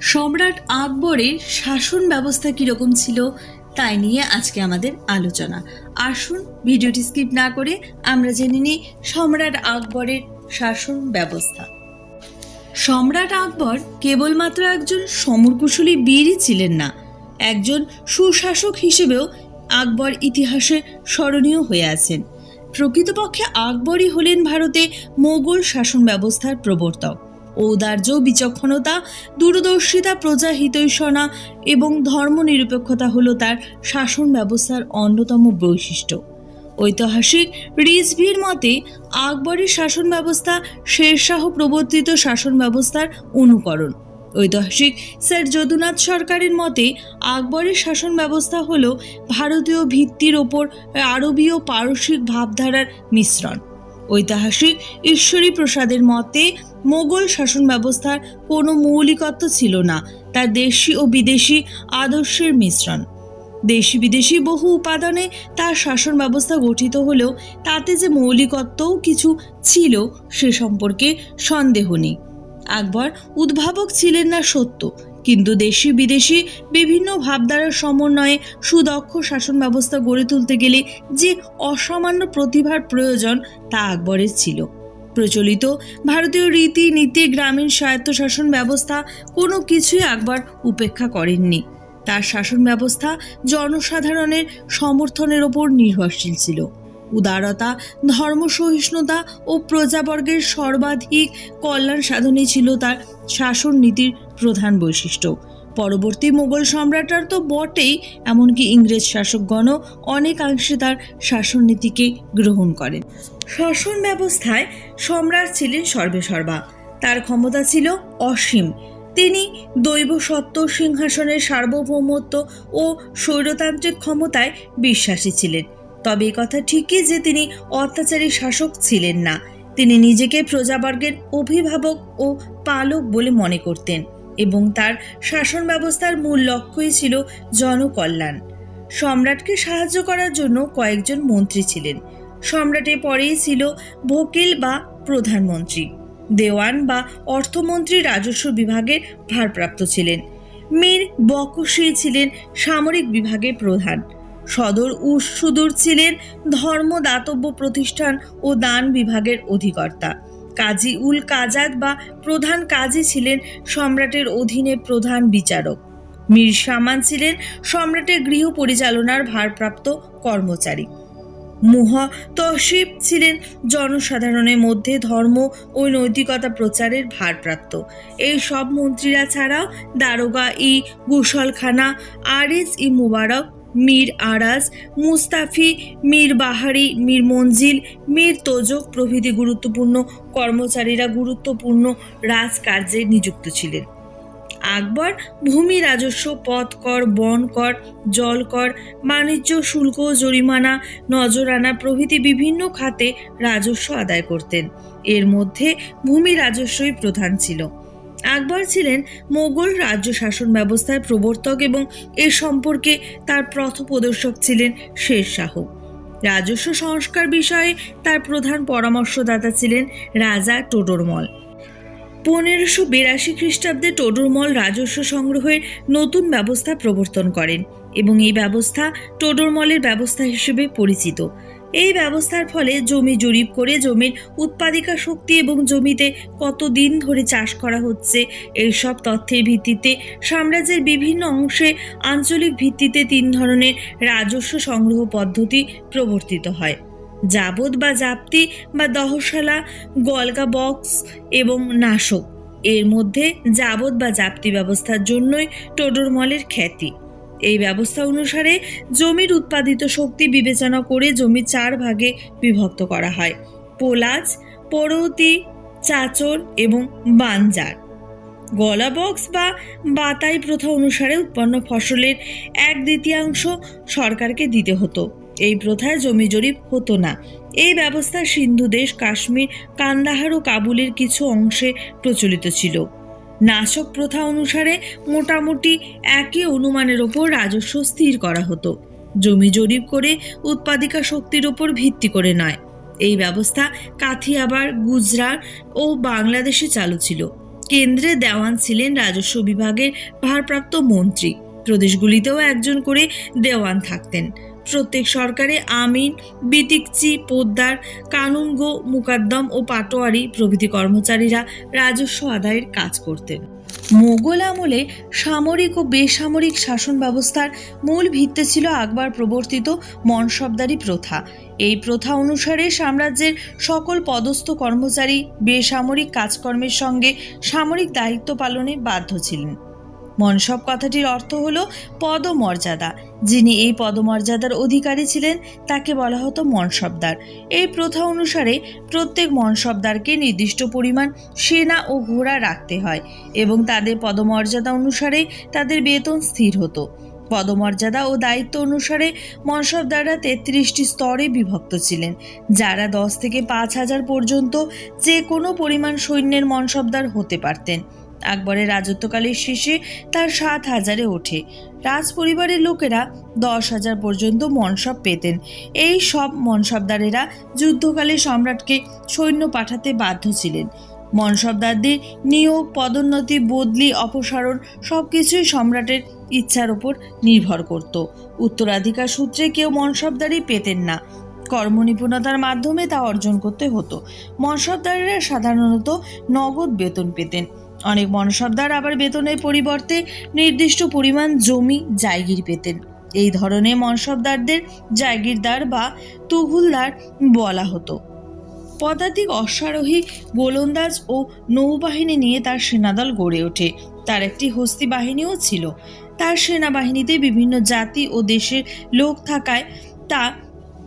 সম্রাট আকবরের শাসন ব্যবস্থা কীরকম ছিল, তাই নিয়ে আজকে আমাদের আলোচনা। আসুন, ভিডিওটি স্কিপ না করে আমরা জেনে নিই সম্রাট আকবরের শাসন ব্যবস্থা। সম্রাট আকবর কেবলমাত্র একজন সমরকুশলী বীরই ছিলেন না, একজন সুশাসক হিসেবেও আকবর ইতিহাসে স্মরণীয় হয়ে আছেন। প্রকৃতপক্ষে আকবরই হলেন ভারতে মোগল শাসন ব্যবস্থার প্রবর্তক। ঔদার্য, বিচক্ষণতা, দূরদর্শিতা প্রজাহিতৈষণা এবং ধর্মনিরপেক্ষতা হল তার শাসন ব্যবস্থার অন্যতম বৈশিষ্ট্য। ঐতিহাসিক রিজভির মতে আকবরের শাসন ব্যবস্থা শেরশাহ প্রবর্তিত শাসন ব্যবস্থার অনুকরণ। ঐতিহাসিক স্যার যদুনাথ সরকারের মতে আকবরের শাসন ব্যবস্থা হল ভারতীয় ভিত্তির ওপর আরবীয় পারসিক ভাবধারার মিশ্রণ। ঐতিহাসিক ঈশ্বরী প্রসাদের মতে মোগল শাসন ব্যবস্থার কোনো মৌলিকত্ব ছিল না তার দেশি ও বিদেশি আদর্শের মিশ্রণ। দেশি বিদেশি বহু উপাদানে তার শাসন ব্যবস্থা গঠিত হলেও তাতে যে মৌলিকত্বও কিছু ছিল সে সম্পর্কে সন্দেহ নেই। আকবর উদ্ভাবক ছিলেন না সত্য, কিন্তু দেশি বিদেশি বিভিন্ন ভাবধারার সমন্বয়ে সুদক্ষ শাসন ব্যবস্থা গড়ে তুলতে গেলে যে অসামান্য প্রতিভার প্রয়োজন তা আকবরের ছিল। প্রচলিত। ভারতীয় রীতি নীতি গ্রামীণ স্বায়ত্তশাসন ব্যবস্থা কোনো কিছুই আকবর উপেক্ষা করেননি। তার শাসন ব্যবস্থা জনসাধারণের সমর্থনের ওপর নির্ভরশীল ছিল। উদারতা, ধর্ম সহিষ্ণুতা ও প্রজাবর্গের সর্বাধিক কল্যাণ সাধনই ছিল তার শাসন নীতির প্রধান বৈশিষ্ট্য। পরবর্তী মোগল সম্রাটরা তো বটেই, এমনকি ইংরেজ শাসকগণও অনেকাংশে তার শাসন নীতিকে গ্রহণ করেন। শাসন ব্যবস্থায় সম্রাট ছিলেন সর্বেসর্বা। তার ক্ষমতা ছিল অসীম। তিনি দৈব সত্য সিংহাসনের সার্বভৌমত্ব ও স্বৈরতান্ত্রিক ক্ষমতায় বিশ্বাসী ছিলেন। তবে কথা ঠিকই যে তিনি অত্যাচারী শাসক ছিলেন না। তিনি নিজেকে প্রজাবর্গের অভিভাবক ও পালক বলে মনে করতেন। এবং তার শাসন ব্যবস্থার মূল লক্ষ্যই ছিল জনকল্যাণ। সম্রাটকে সাহায্য করার জন্য কয়েকজন মন্ত্রী ছিলেন। সম্রাটের পরেই ছিল ভোকিল বা প্রধানমন্ত্রী। দেওয়ান বা অর্থমন্ত্রী রাজস্ব বিভাগের ভারপ্রাপ্ত ছিলেন। মীর বকশি ছিলেন সামরিক বিভাগের প্রধান। সদর ও সুদূর ছিলেন ধর্ম দাতব্য প্রতিষ্ঠান ও দান বিভাগের অধিকর্তা। কাজী উল কাজাদ বা প্রধান কাজী ছিলেন সম্রাটের অধীনে প্রধান বিচারক। মীর সামান ছিলেন সম্রাটের গৃহ পরিচালনার ভারপ্রাপ্ত কর্মচারী। মুহা তহসিব ছিলেন জনসাধারণের মধ্যে ধর্ম ও নৈতিকতা প্রচারের ভারপ্রাপ্ত। এই সব মন্ত্রীরা ছাড়াও দারোগা ই গুসলখানা, আরিজ ই মুবারক মীর আরাজ, মুস্তাফি, মীর বাহারি, মীর মঞ্জিল, মীর তোজক প্রভৃতি গুরুত্বপূর্ণ কর্মচারীরা গুরুত্বপূর্ণ রাজকার্যে নিযুক্ত ছিলেন। আকবর, ভূমি রাজস্ব, পথ কর, বন কর, জল কর, বাণিজ্য, শুল্ক, জরিমানা, নজরানা প্রভৃতি বিভিন্ন খাতে রাজস্ব আদায় করতেন। এর মধ্যে ভূমি রাজস্বই প্রধান ছিল। আকবর ছিলেন মোগল রাজ্য শাসন ব্যবস্থার প্রবর্তক এবং এ সম্পর্কে তার প্রথপ্রদর্শক ছিলেন শের শাহ। রাজস্ব সংস্কার বিষয়ে তার প্রধান পরামর্শদাতা ছিলেন রাজা টোডরমল। পনেরোশো বিরাশি খ্রিস্টাব্দে টোডরমল রাজস্ব সংগ্রহের নতুন ব্যবস্থা প্রবর্তন করেন। এবং এই ব্যবস্থা টোডরমলের ব্যবস্থা হিসেবে পরিচিত। এই ব্যবস্থার ফলে জমি জরিপ করে জমির উৎপাদিকা শক্তি এবং জমিতে কত দিন ধরে চাষ করা হচ্ছে এই সব তথ্যের ভিত্তিতে সাম্রাজ্যের বিভিন্ন অংশে আঞ্চলিক ভিত্তিতে তিন ধরনের রাজস্ব সংগ্রহ পদ্ধতি প্রবর্তিত হয়। যাবত বা জাপ্তি বা দহশালা, গলগা বক্স এবং নাশক। এর মধ্যে যাবত বা জাপ্তি ব্যবস্থার জন্যই টোডরমলের খ্যাতি। এই ব্যবস্থা অনুসারে জমির উৎপাদিত শক্তি বিবেচনা করে জমি চার ভাগে বিভক্ত করা হয়। পোলাজ পরৌতি চাচর এবং বানজার গলা বক্স বা বাতাই প্রথা অনুসারে উৎপন্ন ফসলের এক দ্বিতীয়াংশ সরকারকে দিতে হতো। এই প্রথায় জমি জরিপ হতো না। এই ব্যবস্থা সিন্ধু দেশ, কাশ্মীর, কান্দাহার ও কাবুলের কিছু অংশে প্রচলিত ছিল। নাশক প্রথা অনুসারে মোটামুটি একই অনুমানের ওপর রাজস্ব স্থির করা হতো। জমি জরিপ করে উৎপাদিকা শক্তির ওপর ভিত্তি করে নয়। এই ব্যবস্থা কাথিয়াবার, গুজরাট ও বাংলাদেশে চালু ছিল। কেন্দ্রে দেওয়ান ছিলেন রাজস্ব বিভাগের ভারপ্রাপ্ত মন্ত্রী। প্রদেশগুলিতেও একজন করে দেওয়ান থাকতেন। প্রত্যেক সরকারে আমিন, বিতিকচি, পোদ্দার, কানুনগো, মুকাদ্দম ও পাটোয়ারি প্রভৃতি কর্মচারীরা রাজস্ব আদায়ের কাজ করতেন। মোগল আমলে সামরিক ও বেসামরিক শাসন ব্যবস্থার মূল ভিত্তি ছিল আকবর প্রবর্তিত মনসবদারি প্রথা। এই প্রথা অনুসারে সাম্রাজ্যের সকল পদস্থ কর্মচারী বেসামরিক কাজকর্মের সঙ্গে সামরিক দায়িত্ব পালনে বাধ্য ছিলেন। মনসব কথাটির অর্থ হল পদমর্যাদা। যিনি এই পদমর্যাদার অধিকারী ছিলেন, তাকে বলা হতো মনসবদার। এই প্রথা অনুসারে প্রত্যেক মনসবদারকে নির্দিষ্ট পরিমাণ সেনা ও ঘোড়া রাখতে হয় এবং তাদের পদমর্যাদা অনুসারে তাদের বেতন স্থির হতো। পদমর্যাদা ও দায়িত্ব অনুসারে মনসবদাররা তেত্রিশটি স্তরে বিভক্ত ছিলেন, যারা দশ থেকে পাঁচ হাজার পর্যন্ত যে কোনো পরিমাণ সৈন্যের মনসবদার হতে পারতেন। আকবরের রাজত্বকালের শেষে তার সাত হাজারে ওঠে। রাজ পরিবারের লোকেরা দশ হাজার পর্যন্ত মনসব পেতেন। এই সব মনসবদারেরা যুদ্ধকালে সম্রাটকে সৈন্য পাঠাতে বাধ্য ছিলেন। মনসবদারদের নিয়োগ, পদোন্নতি, বদলি, অপসারণ সব কিছুই সম্রাটের ইচ্ছার ওপর নির্ভর করত। উত্তরাধিকার সূত্রে কেউ মনসবদারি পেতেন না। কর্মনিপুণতার মাধ্যমে তা অর্জন করতে হতো। মনসবদারেরা সাধারণত নগদ বেতন পেতেন। অনেক মনসবদার আবার বেতনের পরিবর্তে নির্দিষ্ট পরিমাণ জমি জায়গির পেতেন। এই ধরনের মনসবদারদের জায়গিরদার বা তুহুলদার বলা হতো। পদাতিক, অশ্বারোহী, গোলন্দাজ ও নৌবাহিনী নিয়ে তার সেনাদল গড়ে ওঠে। তার একটি হস্তি বাহিনীও ছিল। তার সেনাবাহিনীতে বিভিন্ন জাতি ও দেশের লোক থাকায় তা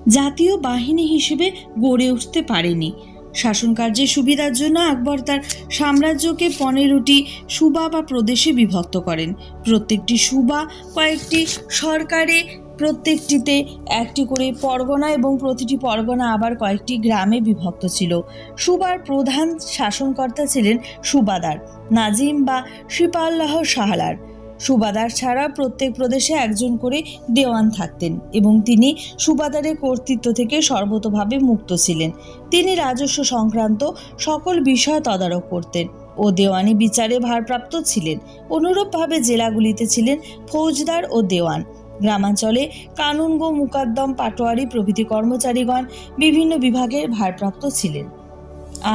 জাতীয় বাহিনী হিসেবে গড়ে উঠতে পারেনি। শাসনকার্যের সুবিধার জন্য আকবর তার সাম্রাজ্যকে পনেরোটি সুবা বা প্রদেশে বিভক্ত করেন। প্রত্যেকটি সুবা কয়েকটি সরকারে, প্রত্যেকটিতে একটি করে পরগনা এবং প্রতিটি পরগনা আবার কয়েকটি গ্রামে বিভক্ত ছিল। সুবার প্রধান শাসনকর্তা ছিলেন সুবাদার, নাজিম বা শিপাল্লাহ শাহলার। সুবাদার ছাড়া প্রত্যেক প্রদেশে একজন করে দেওয়ান থাকতেন এবং তিনি সুবাদারের কর্তৃত্ব থেকে সর্বতভাবে মুক্ত ছিলেন। তিনি রাজস্ব সংক্রান্ত সকল বিষয় তদারক করতেন ও দেওয়ানি বিচারে ভারপ্রাপ্ত ছিলেন। অনুরূপভাবে জেলাগুলিতে ছিলেন ফৌজদার ও দেওয়ান। গ্রামাঞ্চলে কানুনগো, মুকাদ্দম, পাটোয়ারি প্রভৃতি কর্মচারীগণ বিভিন্ন বিভাগের ভারপ্রাপ্ত ছিলেন।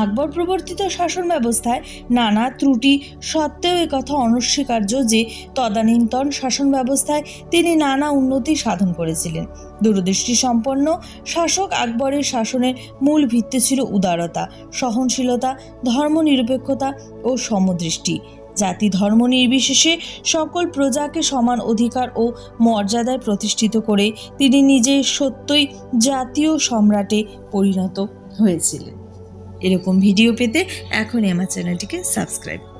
আকবর প্রবর্তিত শাসন ব্যবস্থায় নানা ত্রুটি সত্ত্বেও একথা অনস্বীকার্য যে তদানীন্তন শাসন ব্যবস্থায় তিনি নানা উন্নতি সাধন করেছিলেন। দূরদৃষ্টি সম্পন্ন শাসক আকবরের শাসনের মূল ভিত্তি ছিল উদারতা, সহনশীলতা, ধর্মনিরপেক্ষতা ও সমদৃষ্টি। জাতি ধর্ম নির্বিশেষে সকল প্রজাকে সমান অধিকার ও মর্যাদায় প্রতিষ্ঠিত করে তিনি নিজে সত্যই জাতীয় সম্রাটে পরিণত হয়েছিলেন। এরকম ভিডিও পেতে এখনই আমার চ্যানেলটিকে সাবস্ক্রাইব